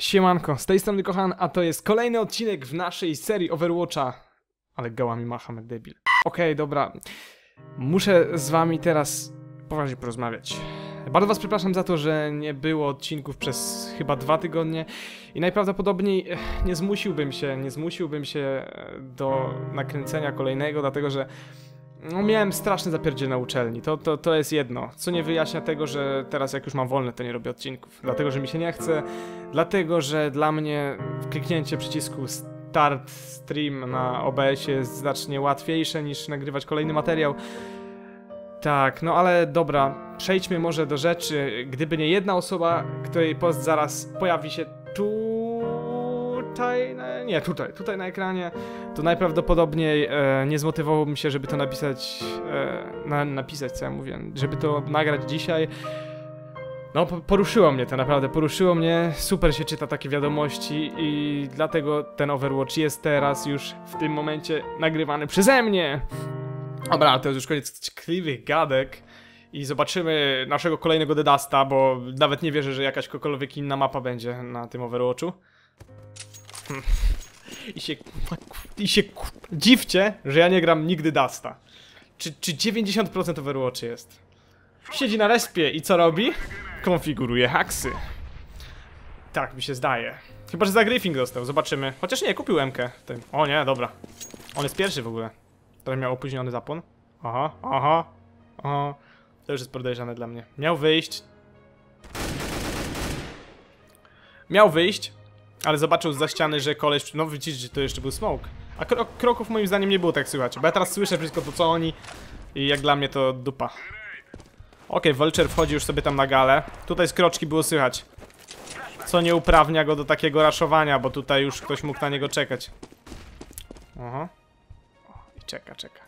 Siemanko, z tej strony Kochan, a to jest kolejny odcinek w naszej serii Overwatcha. Ale goła mi macham jak debil. Okej, dobra. Muszę z wami teraz poważnie porozmawiać. Bardzo was przepraszam za to, że nie było odcinków przez chyba dwa tygodnie i najprawdopodobniej eh, nie zmusiłbym się, nie zmusiłbym się e, do nakręcenia kolejnego, dlatego że no, miałem straszny zapierdzie na uczelni. To, to, to jest jedno. Co nie wyjaśnia tego, że teraz jak już mam wolne, to nie robię odcinków. Dlatego, że mi się nie chce. Dlatego, że dla mnie kliknięcie przycisku Start Stream na OBS jest znacznie łatwiejsze niż nagrywać kolejny materiał. Tak, no ale dobra, przejdźmy może do rzeczy. Gdyby nie jedna osoba, której post zaraz pojawi się tutaj, na, nie tutaj, tutaj na ekranie, to najprawdopodobniej e, nie zmotywowałbym się, żeby to napisać, e, na, napisać co ja mówię, żeby to nagrać dzisiaj. No, po- poruszyło mnie to naprawdę, poruszyło mnie, super się czyta takie wiadomości i dlatego ten Overwatch jest teraz już w tym momencie nagrywany przeze mnie. Dobra, to już koniec tkliwych gadek i zobaczymy naszego kolejnego Dedasta, bo nawet nie wierzę, że jakaśkolwiek inna mapa będzie na tym Overwatchu. I się, i się dziwcie, że ja nie gram nigdy Dasta. Czy, czy 90% Overwatch jest? Siedzi na respie i co robi? Konfiguruje haksy. Tak mi się zdaje. Chyba, że za Griffin dostał, zobaczymy. Chociaż nie, kupił MK. O nie, dobra. On jest pierwszy w ogóle. Teraz miał opóźniony zapłon. Aha, aha, aha. To już jest podejrzane dla mnie. Miał wyjść. Miał wyjść, ale zobaczył za ściany, że koleś... No widzicie, że to jeszcze był smoke. A kro kroków moim zdaniem nie było tak słychać, bo ja teraz słyszę wszystko to, co oni i jak dla mnie to dupa. Okej, Vulture wchodzi już sobie tam na galę. Tutaj z kroczki było słychać. Co nie uprawnia go do takiego raszowania, bo tutaj już ktoś mógł na niego czekać. Aha. I czeka, czeka.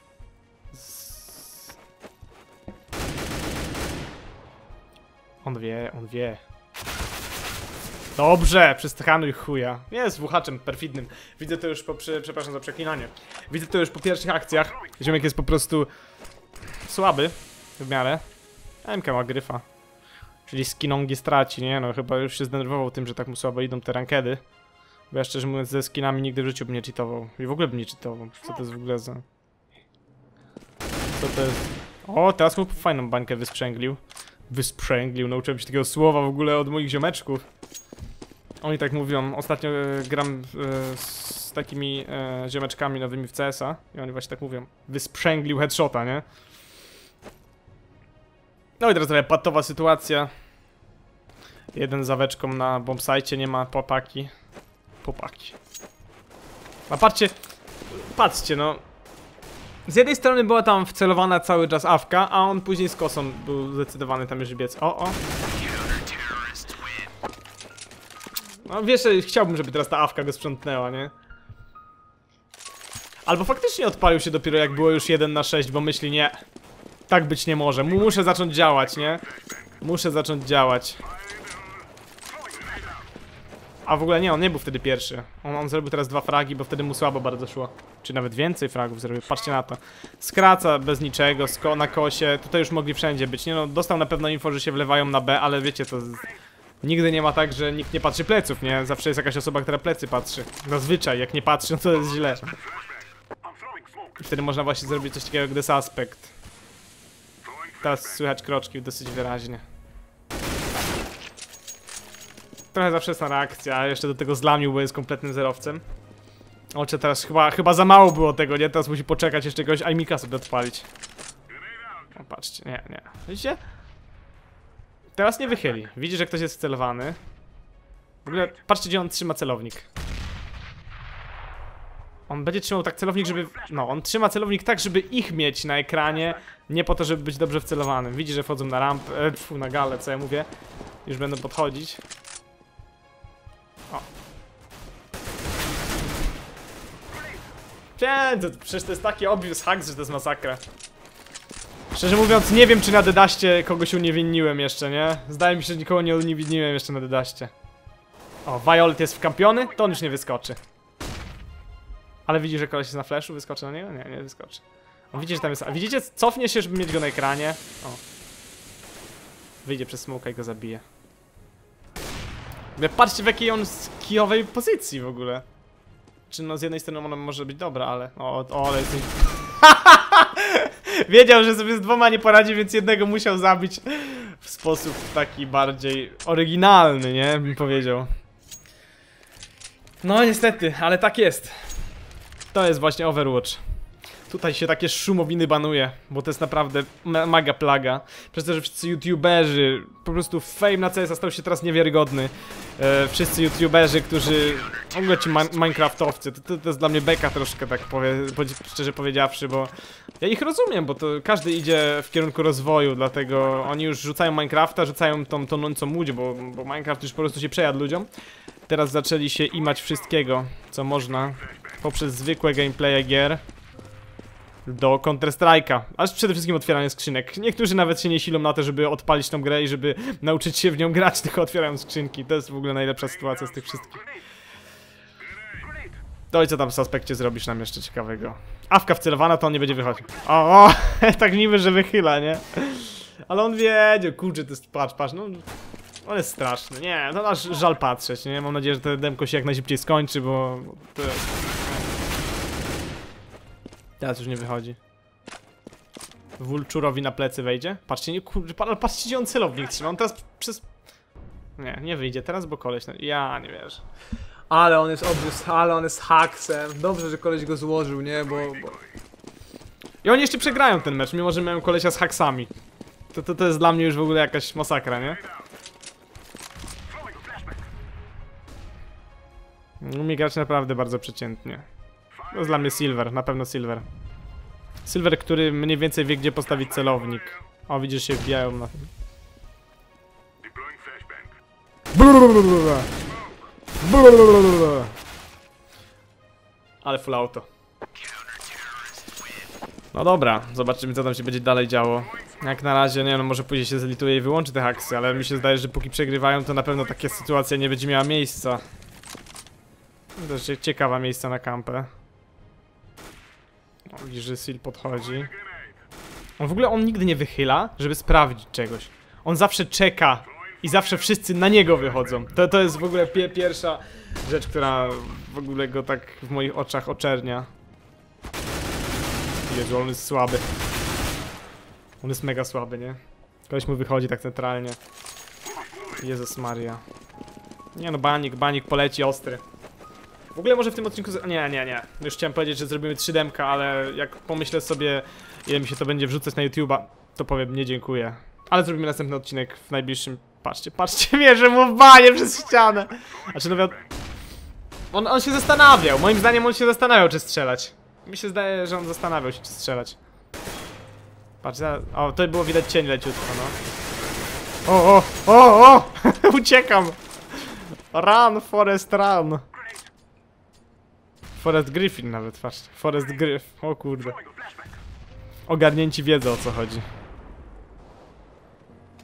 On wie, on wie. Dobrze, przestanuj chuja. Jest wuchaczem perfidnym. Widzę to już po, przepraszam za przeklinanie. Widzę to już po pierwszych akcjach. Ziomek jest po prostu słaby w miarę. MK ma gryfa. Czyli skinongi straci, nie no, chyba już się zdenerwował tym, że tak mu słabo idą te rankedy. Bo ja szczerze mówiąc ze skinami nigdy w życiu bym nie cheatował. I w ogóle bym nie cheatował. Co to jest w ogóle za... Co to jest? O, teraz mu fajną bańkę wysprzęglił. Wysprzęglił, nauczyłem się takiego słowa w ogóle od moich ziomeczków. Oni tak mówią, ostatnio e, gram e, z takimi e, ziomeczkami nowymi w CS-a i oni właśnie tak mówią. Wysprzęglił headshota, nie? No i teraz trochę patowa sytuacja. Jeden z aweczką na bombsite nie ma popaki. Popaki. A patrzcie, patrzcie no. Z jednej strony była tam wcelowana cały czas awka, a on później z kosą był zdecydowany tam już biec. O, o. No wiesz, chciałbym, żeby teraz ta awka go sprzątnęła, nie? Albo faktycznie odpalił się dopiero jak było już 1 na 6, bo myśli nie. Tak być nie może. Mu- Muszę zacząć działać, nie? Muszę zacząć działać. A w ogóle nie, on nie był wtedy pierwszy. On, on zrobił teraz dwa fragi, bo wtedy mu słabo bardzo szło. Czy nawet więcej fragów zrobił. Patrzcie na to. Skraca bez niczego, sko na kosie. Tutaj już mogli wszędzie być. Nie no, dostał na pewno info, że się wlewają na B, ale wiecie, to... Nigdy nie ma tak, że nikt nie patrzy pleców, nie? Zawsze jest jakaś osoba, która plecy patrzy. Zazwyczaj, jak nie patrzy, no to jest źle. Wtedy można właśnie zrobić coś takiego jak desuspect. Teraz słychać kroczki dosyć wyraźnie. Trochę zawsze jest na reakcja, jeszcze do tego zlamił, bo jest kompletnym zerowcem. Ocze teraz chyba, chyba za mało było tego, nie? Teraz musi poczekać jeszcze jakiegoś aimika sobie odpalić. O, patrzcie, nie, nie. Widzicie? Teraz nie wychyli. Widzi, że ktoś jest wcelowany. W ogóle, patrzcie gdzie on trzyma celownik. On będzie trzymał tak celownik, żeby... No, on trzyma celownik tak, żeby ich mieć na ekranie, nie po to, żeby być dobrze wcelowanym. Widzi, że wchodzą na rampę, e, na galę, co ja mówię. Już będą podchodzić. O. To, przecież to jest taki obvious hack, że to jest masakra. Szczerze mówiąc, nie wiem, czy na Dedaście kogoś uniewinniłem jeszcze, nie? Zdaje mi się, że nikogo nie uniewinniłem jeszcze na Dedaście. O, Violet jest wkampiony? To on już nie wyskoczy. Ale widzi, że koleś jest na flashu, wyskoczy na niego? Nie, nie wyskoczy. On widzi, że tam jest... A widzicie? Cofnie się, żeby mieć go na ekranie. O. Wyjdzie przez smoka i go zabije. Patrzcie w jakiej on z kijowej pozycji w ogóle. Czy no z jednej strony ona może być dobra, ale... O, o ale jesteś... Wiedział, że sobie z dwoma nie poradzi, więc jednego musiał zabić w sposób taki bardziej oryginalny, nie? Bym powiedział. No niestety, ale tak jest. To jest właśnie Overwatch. Tutaj się takie szumowiny banuje, bo to jest naprawdę ma maga plaga. Przez to, że wszyscy youtuberzy, po prostu fame na CS stał się teraz niewiarygodny. E, wszyscy youtuberzy, którzy, w ogóle ci min minecraftowcy, to, to, to jest dla mnie beka troszkę, tak powie, szczerze powiedziawszy, bo ja ich rozumiem, bo to każdy idzie w kierunku rozwoju, dlatego oni już rzucają Minecrafta, rzucają tą tonącą łódź, bo, bo Minecraft już po prostu się przejadł ludziom. Teraz zaczęli się imać wszystkiego, co można, poprzez zwykłe gameplaye gier do Counter-Strike'a, aż przede wszystkim otwieranie skrzynek. Niektórzy nawet się nie silą na to, żeby odpalić tą grę i żeby nauczyć się w nią grać, tylko otwierają skrzynki. To jest w ogóle najlepsza sytuacja z tych wszystkich. To i co tam w aspekcie zrobisz nam jeszcze ciekawego? Awka wcelowana, to on nie będzie wychodził. O, o tak niby, że wychyla, nie? Ale on wiedział, kurczę, to jest, patrz, patrz, no... On jest straszny, nie, no aż żal patrzeć, nie? Mam nadzieję, że to demko się jak najszybciej skończy, bo... To. Teraz już nie wychodzi. Wulczurowi na plecy wejdzie? Patrzcie, nie, pa- ale patrzcie gdzie on celownik trzyma, on teraz przez... Nie, nie wyjdzie teraz, bo koleś... Ja nie wierzę. Ale on jest obvious, ale on jest haksem. Dobrze, że koleś go złożył, nie? Bo, bo... I oni jeszcze przegrają ten mecz, mimo że mają kolesia z haksami. To, to, to jest dla mnie już w ogóle jakaś masakra, nie? Umie grać naprawdę bardzo przeciętnie. To jest dla mnie Silver, na pewno Silver. Silver, który mniej więcej wie gdzie postawić celownik. O, widzisz, się wbijają na tym. Ale full auto. No dobra, zobaczymy co tam się będzie dalej działo. Jak na razie, nie no, może później się zlituje i wyłączy te haksy, ale mi się zdaje, że póki przegrywają, to na pewno taka sytuacja nie będzie miała miejsca. To jest ciekawa miejsca na kampę. O, widzisz, że Sil podchodzi. On w ogóle on nigdy nie wychyla, żeby sprawdzić czegoś. On zawsze czeka i zawsze wszyscy na niego wychodzą. To, to jest w ogóle pie pierwsza rzecz, która w ogóle go tak w moich oczach oczernia. Jezu, on jest słaby. On jest mega słaby, nie? Koleś mu wychodzi tak centralnie. Jezus Maria. Nie no, banik, banik poleci ostry. W ogóle może w tym odcinku... Nie, nie, nie. Już chciałem powiedzieć, że zrobimy 3 demka, ale jak pomyślę sobie, ile mi się to będzie wrzucać na YouTube'a, to powiem nie dziękuję. Ale zrobimy następny odcinek w najbliższym... Patrzcie, patrzcie, mierzę mu w banie przez ścianę. Znaczy, no. On, on się zastanawiał. Moim zdaniem on się zastanawiał, czy strzelać. Mi się zdaje, że on zastanawiał się, czy strzelać. Patrz, o, to było widać cień leciutko, no. O, o, o, o! Uciekam! Run, Forest, run! Forest Griffin nawet, patrzcie. Forest Griff, o kurde. Ogarnięci wiedzą o co chodzi.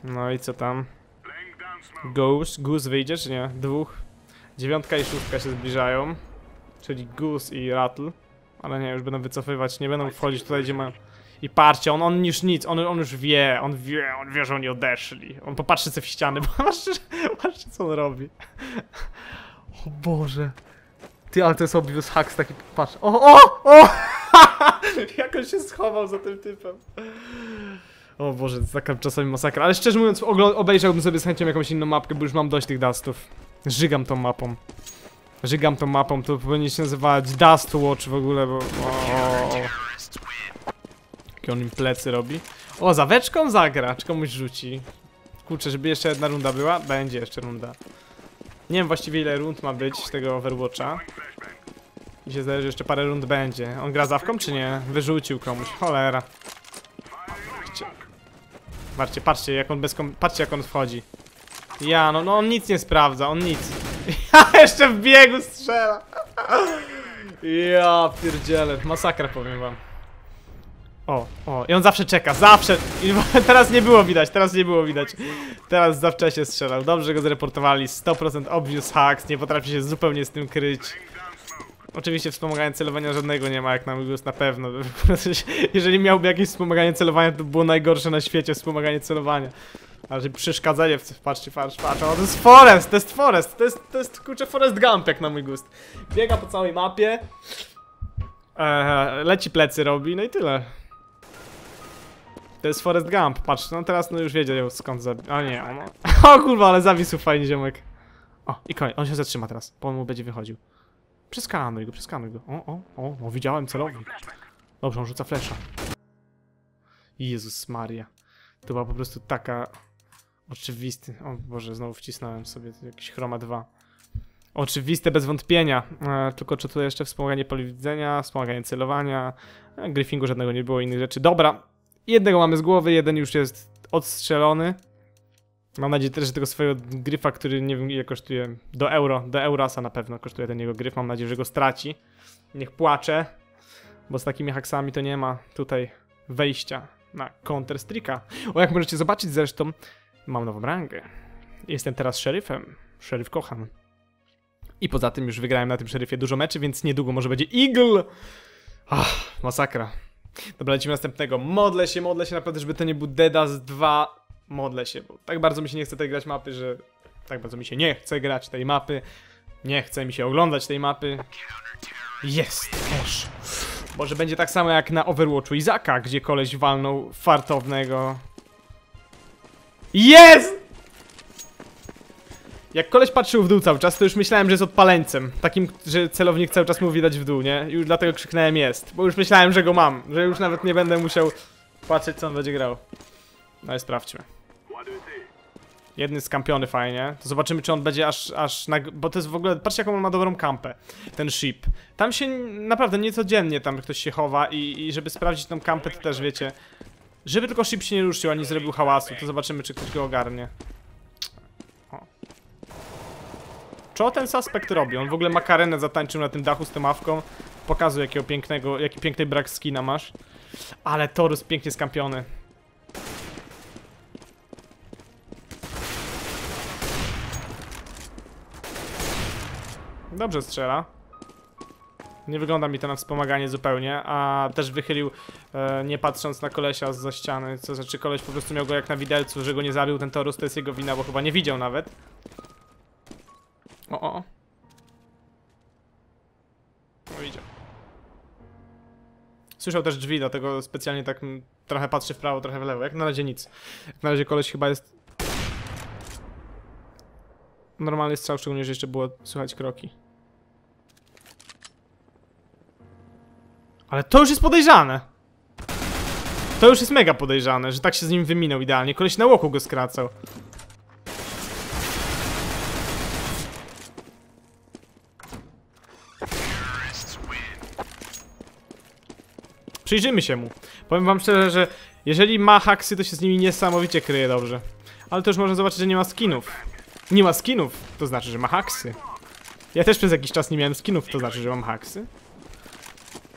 No i co tam? Goose, Goose wyjdzie czy nie? Dwóch. Dziewiątka i szóstka się zbliżają. Czyli Goose i Rattle. Ale nie, już będą wycofywać, nie będą wchodzić tutaj gdzie mają... I patrzcie, on, on już nic, on, on już wie, on wie, on wie, że oni odeszli. On popatrzy sobie w ściany, bo patrzcie, patrzcie co on robi. O Boże. Ty, ale to jest obvious hacks taki, patrz. O, o, o! Jak on się schował za tym typem. O Boże, to taka czasami masakra. Ale szczerze mówiąc, obejrzałbym sobie z chęcią jakąś inną mapkę, bo już mam dość tych dustów. Żygam tą mapą. Żygam tą mapą, to powinien się nazywać Dust Watch w ogóle, bo... O. Jakie on im plecy robi. O, zaweczką zagra, czy komuś rzuci. Kurczę, żeby jeszcze jedna runda była? Będzie jeszcze runda. Nie wiem właściwie ile rund ma być tego Overwatcha. Mi się zdaje, że jeszcze parę rund będzie. On gra zawką czy nie? Wyrzucił komuś. Cholera. Patrzcie. Patrzcie, jak on bez kom... Patrzcie jak on wchodzi. Ja, no, no on nic nie sprawdza, on nic. Ja jeszcze w biegu strzela. Ja pierdzielę, masakra powiem wam. O, o, i on zawsze czeka, zawsze. I teraz nie było widać, teraz nie było widać. Teraz zawsze się strzelał. Dobrze go zreportowali. 100% obvious hacks, nie potrafi się zupełnie z tym kryć. Oczywiście wspomagania celowania żadnego nie ma, jak na Migos na pewno. Jeżeli miałby jakieś wspomaganie celowania, to było najgorsze na świecie wspomaganie celowania. Ale że przeszkadzanie w patrzcie, patrz, patrz, o, to jest Forest, to jest Forest, to jest, to jest kurczę Forest Gump jak na mój gust. Biega po całej mapie, leci plecy robi, no i tyle. To jest Forest Gump, patrz, no teraz no już wiedział skąd zabił, o nie, on, o kurwa, ale zawisł fajnie ziomek. O, i koniec, on się zatrzyma teraz, bo on mu będzie wychodził. Przeskanuj go, przeskanuj go, o, o, o, o widziałem celownik. Dobrze, on rzuca flesza. Jezus Maria. To była po prostu taka oczywisty. O Boże, znowu wcisnąłem sobie jakiś chroma 2. Oczywiste bez wątpienia. E, tylko czy tu jeszcze wspomaganie poli widzenia, wspomaganie celowania. E, griffingu żadnego nie było, innych rzeczy. Dobra. Jednego mamy z głowy, jeden już jest odstrzelony. Mam nadzieję też, że tego swojego gryfa, który nie wiem ile kosztuje, do euro, do eurasa na pewno kosztuje ten jego gryf. Mam nadzieję, że go straci. Niech płacze, bo z takimi haksami to nie ma tutaj wejścia na Counter Strike'a. O, jak możecie zobaczyć zresztą, mam nową rangę. Jestem teraz szeryfem. Szeryf kocham. I poza tym już wygrałem na tym szeryfie dużo meczy, więc niedługo może będzie Eagle. Ach, masakra. Dobra, lecimy następnego. Modlę się, modlę się naprawdę, żeby to nie był Dedas 2. Modlę się, bo tak bardzo mi się nie chce tej grać mapy, że tak bardzo mi się nie chce grać tej mapy. Nie chce mi się oglądać tej mapy. Jest też. Może będzie tak samo jak na Overwatchu Izaka, gdzie koleś walnął fartownego. Jest! Jak koleś patrzył w dół cały czas, to już myślałem, że jest odpaleńcem. Takim, że celownik cały czas mu widać w dół, nie? Już dlatego krzyknąłem jest. Bo już myślałem, że go mam. Że już nawet nie będę musiał patrzeć, co on będzie grał. No i sprawdźmy. Jedny skampiony fajnie. To zobaczymy, czy on będzie aż, aż na... Bo to jest w ogóle... Patrzcie, jaką on ma dobrą kampę. Ten ship. Tam się naprawdę niecodziennie tam ktoś się chowa i, i żeby sprawdzić tą kampę, to też wiecie... Żeby tylko ship się nie ruszył, ani zrobił hałasu, to zobaczymy, czy ktoś go ogarnie. O. Co ten suspekt robi? On w ogóle makarenę zatańczył na tym dachu z tą mawką. Pokazuje, jakiego pięknego, jaki piękny brak skina masz. Ale Torus pięknie skampiony. Dobrze strzela. Nie wygląda mi to na wspomaganie zupełnie, a też wychylił, e, nie patrząc na kolesia za ściany, co znaczy koleś po prostu miał go jak na widelcu, że go nie zabił, ten Torus to jest jego wina, bo chyba nie widział nawet. O, o. No widział. Słyszał też drzwi, dlatego specjalnie tak trochę patrzy w prawo, trochę w lewo. Jak na razie nic. Jak na razie koleś chyba jest... Normalny strzał, szczególnie, że jeszcze było słychać kroki. Ale to już jest podejrzane. To już jest mega podejrzane, że tak się z nim wyminął idealnie. Koleś na łoku go skracał. Przyjrzyjmy się mu. Powiem wam szczerze, że jeżeli ma haksy, to się z nimi niesamowicie kryje dobrze. Ale też można zobaczyć, że nie ma skinów. Nie ma skinów, to znaczy, że ma haksy. Ja też przez jakiś czas nie miałem skinów, to znaczy, że mam haksy.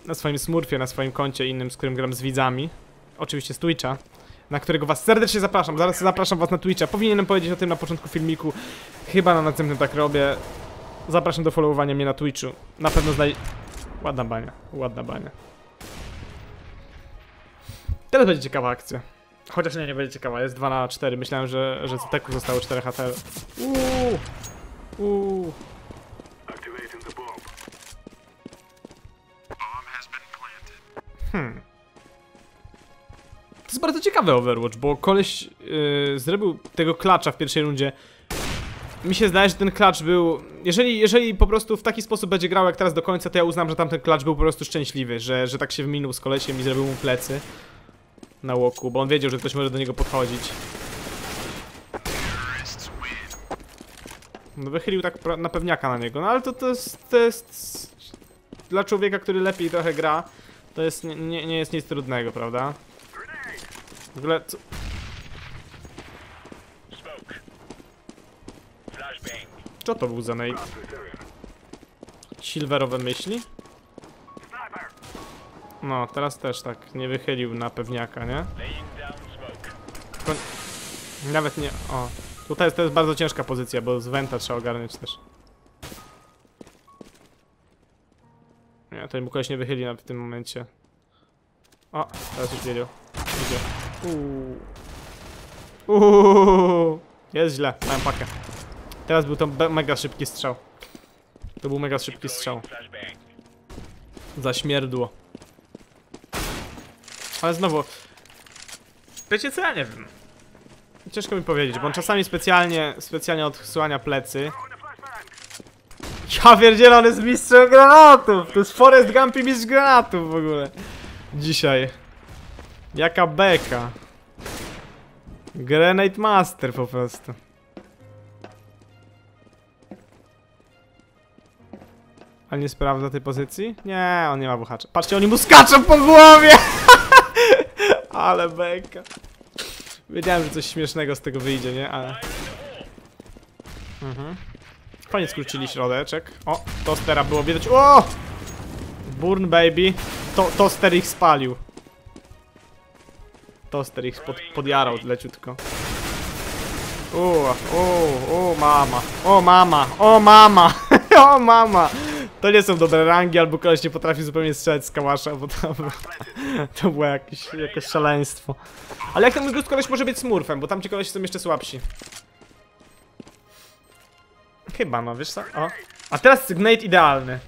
Na swoim smurfie, na swoim koncie innym, z którym gram z widzami. Oczywiście z Twitcha. Na którego was serdecznie zapraszam. Zaraz zapraszam was na Twitcha. Powinienem powiedzieć o tym na początku filmiku. Chyba na następnym tak robię. Zapraszam do followowania mnie na Twitchu. Na pewno znaj... Ładna bania, ładna bania. Teraz będzie ciekawa akcja. Chociaż nie, nie będzie ciekawa, jest 2 na 4. Myślałem, że, że z teku zostało 4 HT. Uuu. Uuu. Hmm. To jest bardzo ciekawy Overwatch, bo koleś yy, zrobił tego klacza w pierwszej rundzie. Mi się zdaje, że ten klacz był... Jeżeli, jeżeli po prostu w taki sposób będzie grał jak teraz do końca, to ja uznam, że tamten klacz był po prostu szczęśliwy, że, że tak się wyminął z kolesiem i zrobił mu plecy na łoku, bo on wiedział, że ktoś może do niego podchodzić. No wychylił tak na pewniaka na niego, no ale to, to jest, to jest... Dla człowieka, który lepiej trochę gra, to jest, nie, nie, jest nic trudnego, prawda? W ogóle, co... Co to był za nade? Silverowe myśli? No, teraz też tak, nie wychylił na pewniaka, nie? Nawet nie, o. Tutaj to jest bardzo ciężka pozycja, bo z Venta trzeba ogarnąć też. Nie, to mu koleś nie wychyli na w tym momencie. O, teraz już wiedział. Idzie. Uuu. Uuu, jest źle, mam pakę. Teraz był to mega szybki strzał. To był mega szybki strzał. Zaśmierdło. Ale znowu... Wiecie co, ja nie wiem. Ciężko mi powiedzieć, bo on czasami specjalnie, specjalnie odsłania plecy. Ja pierdzielę, on jest mistrzem granatów! To jest Forest Gump i mistrz granatów w ogóle. Dzisiaj. Jaka beka. Grenade Master po prostu. A nie sprawdza tej pozycji? Nie, on nie ma buchacza. Patrzcie, oni mu skaczą po głowie! Ale beka. Wiedziałem, że coś śmiesznego z tego wyjdzie, nie? Ale... Mhm. Fajnie skrócili środeczek. O, tostera było widać. O! Burn baby. To, toster ich spalił. Toster ich pod, podjarał leciutko. Uuu, uuu, u, mama. O mama, o mama, o mama. To nie są dobre rangi, albo koleś nie potrafi zupełnie strzelać z kałasza, bo to, to było jakieś, jakieś szaleństwo. Ale jak ten mój koleś może być smurfem, bo tamci koleś są jeszcze słabsi. Chyba no, wiesz co? O. A teraz Signate idealny.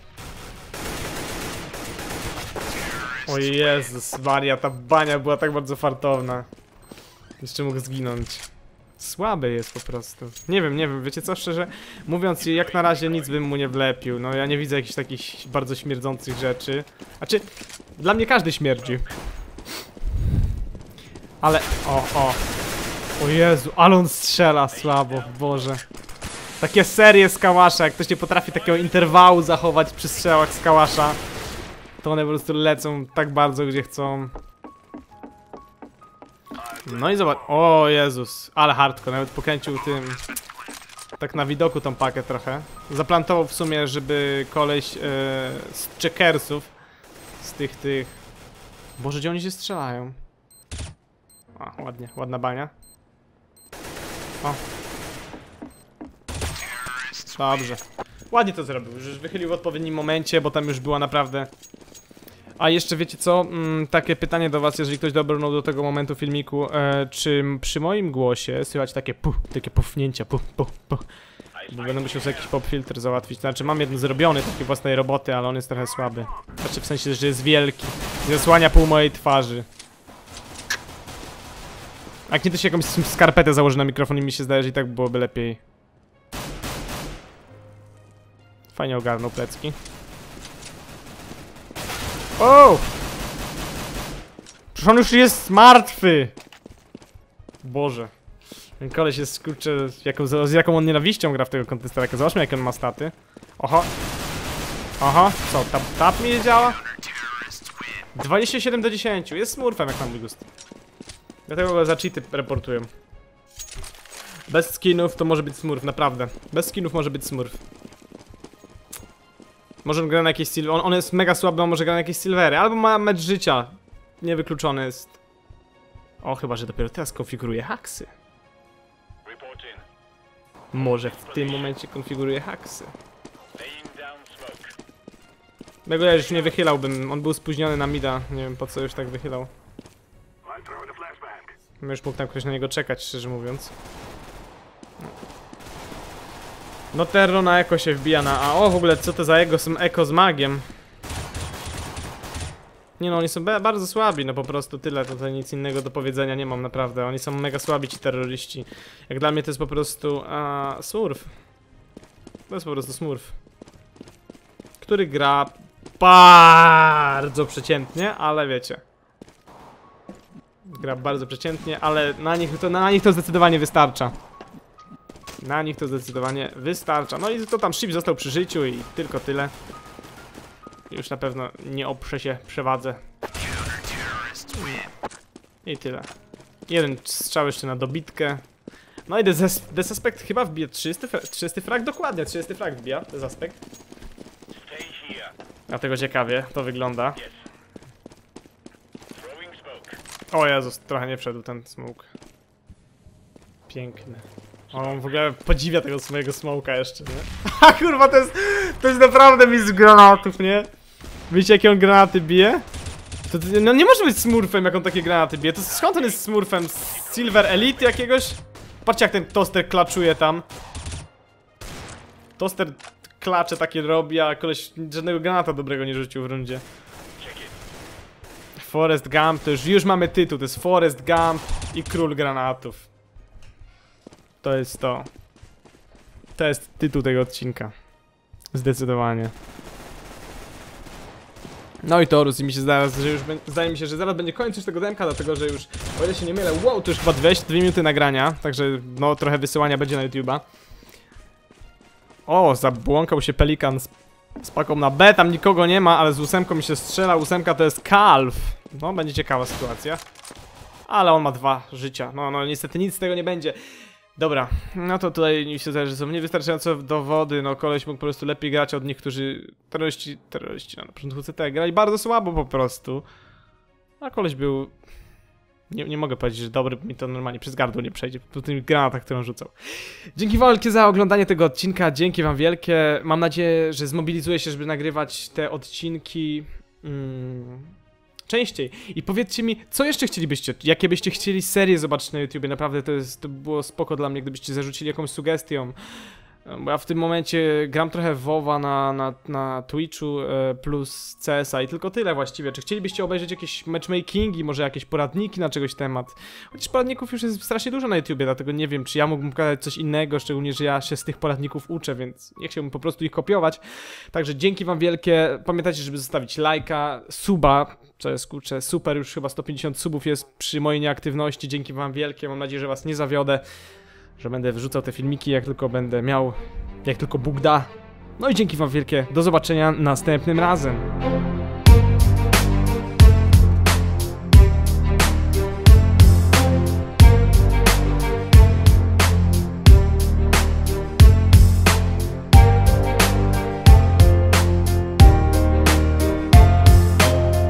O Jezus Maria, ta bania była tak bardzo fartowna. Jeszcze mógł zginąć. Słaby jest po prostu. Nie wiem, nie wiem, wiecie co, szczerze mówiąc, jak na razie nic bym mu nie wlepił. No ja nie widzę jakichś takich bardzo śmierdzących rzeczy. Znaczy, dla mnie każdy śmierdzi. Ale, o, o. O Jezu, ale on strzela słabo, Boże. Takie serie z kałasza, jak ktoś nie potrafi takiego interwału zachować przy strzałach z kałasza, to one po prostu lecą tak bardzo, gdzie chcą. No i zobacz, o Jezus, ale hardcore, nawet pokręcił tym, tak na widoku tą pakę trochę. Zaplantował w sumie, żeby koleś e, z checkersów, z tych, tych... Boże, gdzie oni się strzelają? A, ładnie, ładna bania. O, Dobrze. Ładnie to zrobił, już wychylił w odpowiednim momencie, bo tam już była naprawdę... A jeszcze wiecie co? Mm, takie pytanie do was, jeżeli ktoś dobrnął do tego momentu filmiku, e, czy przy moim głosie słychać takie pu, takie pufnięcia, pu, pu, pu. Bo będę musiał sobie jakiś pop filtr załatwić. Znaczy mam jeden zrobiony, taki własnej roboty, ale on jest trochę słaby. Znaczy w sensie, że jest wielki. Zasłania pół mojej twarzy. Jak nie to się jakąś skarpetę założy na mikrofon i mi się zdaje, że i tak byłoby lepiej. Fajnie ogarnął plecki. O! Przecież on już jest martwy! Boże. Ten koleś jest, kurczę, jaką, z jaką on nienawiścią gra w tego kontesteraka. Zobaczmy, jak on ma staty. Oho. Oho, co, tap, tap mi nie działa? 27 do 10. Jest smurfem, jak na mój gust. Dlatego go za cheaty reportują. Bez skinów to może być smurf, naprawdę. Bez skinów może być smurf. Może on gra na jakieś silver. On, on jest mega słaby, on może gra na jakieś silvery. Albo ma mecz życia. Niewykluczony jest. O, chyba, że dopiero teraz konfiguruje haksy. Może w tym momencie konfiguruje haksy. Tego ja już nie wychylałbym. On był spóźniony na mida. Nie wiem po co już tak wychylał. Już mógł tam ktoś na niego czekać, szczerze mówiąc. No Terro na eko się wbija na A. O w ogóle co to za ego są eko z magiem? Nie no, oni są ba- bardzo słabi, no po prostu tyle, tutaj nic innego do powiedzenia nie mam naprawdę. Oni są mega słabi ci terroryści. Jak dla mnie to jest po prostu a, smurf. To jest po prostu smurf. Który gra bardzo przeciętnie, ale wiecie. Gra bardzo przeciętnie, ale na nich to, na nich to zdecydowanie wystarcza. Na nich to zdecydowanie wystarcza. No i to tam Ship został przy życiu i tylko tyle. Już na pewno nie oprze się przewadze. I tyle. Jeden strzał jeszcze na dobitkę. No i Des Desaspekt chyba wbije 30, fra 30 frag, dokładnie 30 frag wbija Desaspekt. Dlatego ciekawie to wygląda. O Jezus, trochę nie wszedł ten smoke. Piękny. On w ogóle podziwia tego swojego smoka jeszcze, nie? A kurwa, to jest, to jest naprawdę mistrz granatów, nie? Wiecie jakie on granaty bije? To, no nie może być smurfem, jak on takie granaty bije. To skąd on jest smurfem? Silver Elite jakiegoś? Patrzcie jak ten toster klaczuje tam. Toster klacze takie robi, a koleś żadnego granata dobrego nie rzucił w rundzie. Forest Gump, to już, już mamy tytuł, to jest Forest Gump i Król Granatów. To jest to. To jest tytuł tego odcinka. Zdecydowanie. No i to Rus, i mi się zdaje, że już zdaje mi się, że zaraz będzie koniec już tego demka, dlatego że już, o ile się nie mylę, wow, to już chyba 22 minuty nagrania, także no trochę wysyłania będzie na YouTube'a. O, zabłąkał się pelikan z, z paką na B, tam nikogo nie ma, ale z ósemką mi się strzela, ósemka to jest Kalf. No, będzie ciekawa sytuacja. Ale on ma dwa życia, no, no niestety nic z tego nie będzie. Dobra, no to tutaj mi się zdaje, że są niewystarczające dowody, no koleś mógł po prostu lepiej grać od niektórzy terroryści, terroryści no, na początku CT grali bardzo słabo po prostu. A koleś był... Nie, nie mogę powiedzieć, że dobry, mi to normalnie przez gardło nie przejdzie, po tym granatach, którą rzucał. Dzięki wielkie za oglądanie tego odcinka, dzięki wam wielkie. Mam nadzieję, że zmobilizuję się, żeby nagrywać te odcinki... Mm, częściej. I powiedzcie mi, co jeszcze chcielibyście? Jakie byście chcieli serie zobaczyć na YouTubie? Naprawdę to, jest, to było spoko dla mnie, gdybyście zarzucili jakąś sugestią. Bo ja w tym momencie gram trochę WoWa na, na, na Twitchu e, plus CS-a i tylko tyle właściwie. Czy chcielibyście obejrzeć jakieś matchmakingi, może jakieś poradniki na czegoś temat? Chociaż poradników już jest strasznie dużo na YouTubie, dlatego nie wiem, czy ja mógłbym pokazać coś innego, szczególnie, że ja się z tych poradników uczę, więc nie chciałbym po prostu ich kopiować. Także dzięki wam wielkie. Pamiętajcie, żeby zostawić lajka, suba, co jest kurczę super, już chyba 150 subów jest przy mojej nieaktywności. Dzięki wam wielkie. Mam nadzieję, że was nie zawiodę, że będę wrzucał te filmiki, jak tylko będę miał, jak tylko Bóg da. No i dzięki wam wielkie. Do zobaczenia następnym razem.